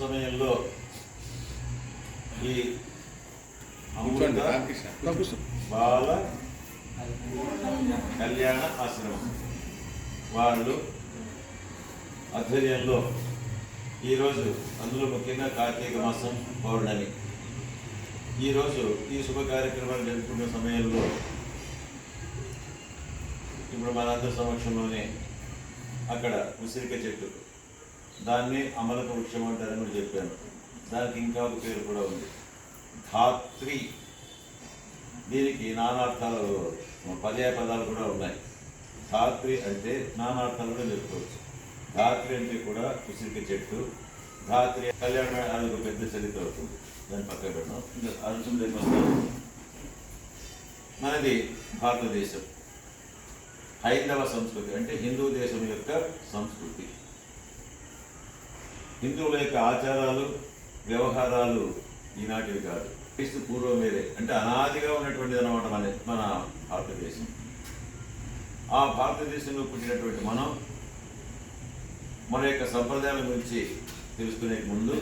సమయంలో ఈ అమృత బాల కళ్యాణ ఆశ్రమం. వాళ్ళు ఆధ్వర్యంలో ఈరోజు అందులో ముఖ్యంగా కార్తీక మాసం పౌర్ణమి. ఈరోజు ఈ శుభ కార్యక్రమాలు జరుపుకునే సమయంలో ఇప్పుడు మనందరి సమక్షంలోనే అక్కడ ఉసిరిక చెట్టు దాన్ని అమలక వృక్షం అంటారని కూడా చెప్పాను. దానికి ఇంకా ఒక పేరు కూడా ఉంది. ధాత్రి. దీనికి నానార్థాలు పర్యాయ పదాలు కూడా ఉన్నాయి. ధాత్రి అంటే నానార్థాలు కూడా చెప్పుకోవచ్చు. ధాత్రి అంటే కూడా ఉసిరిక చెట్టు. ధాత్రి కళ్యాణ అది ఒక పెద్ద చరిత్ర అవుతుంది. దాన్ని పక్కన పెట్టడం ఇంకా దగ్గర మనది భారతదేశం. హైందవ సంస్కృతి అంటే హిందూ దేశం యొక్క సంస్కృతి. హిందువుల యొక్క ఆచారాలు వ్యవహారాలు ఈనాటివి కాదు. క్రీస్తు పూర్వమేరే అంటే అనాదిగా ఉన్నటువంటిది అనమాట మన మన భారతదేశం. ఆ భారతదేశంలో పుట్టినటువంటి మనం మన యొక్క సంప్రదాయాల గురించి తెలుసుకునే ముందు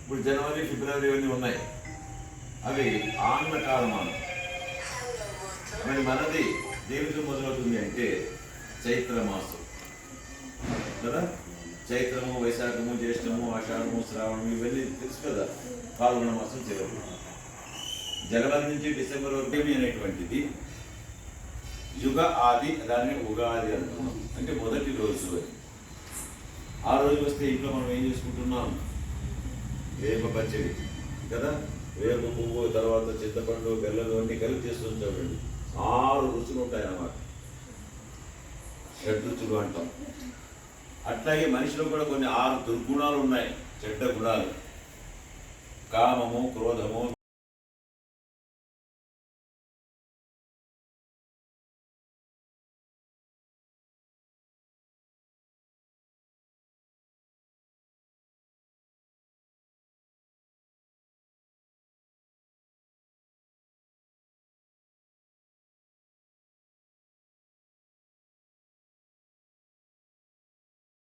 ఇప్పుడు జనవరి ఫిబ్రవరి ఇవన్నీ ఉన్నాయి. అవి ఆంగ్ల కాలమానం. మరి మనది దేనితో మొదలవుతుంది అంటే చైత్ర మాసం కదా? చైత్రము వైశాఖము జ్యేష్ఠము ఆషాఢము శ్రావణము ఇవన్నీ తెలుసు కదా. పాల్గొన మాసం చివరి జనవరి నుంచి డిసెంబర్ వరకు అనేటువంటిది యుగ ఆది దాన్ని ఉగాది అంటున్నాం. అంటే మొదటి రోజు అని ఆ రోజు వస్తే ఇంట్లో మనం ఏం చేసుకుంటున్నాం? వేప పచ్చడి కదా? వేప పువ్వు తర్వాత చింతపండు బెల్లలు అన్నీ కలిపి చేస్తుంటామండి ఆరు రుచులు ఉంటాయి అన్నమాట షడ్ రుచులు అంటాం. అట్లాగే మనిషిలో కూడా కొన్ని ఆరు దుర్గుణాలు ఉన్నాయి చెడ్డ గుణాలు. కామము క్రోధము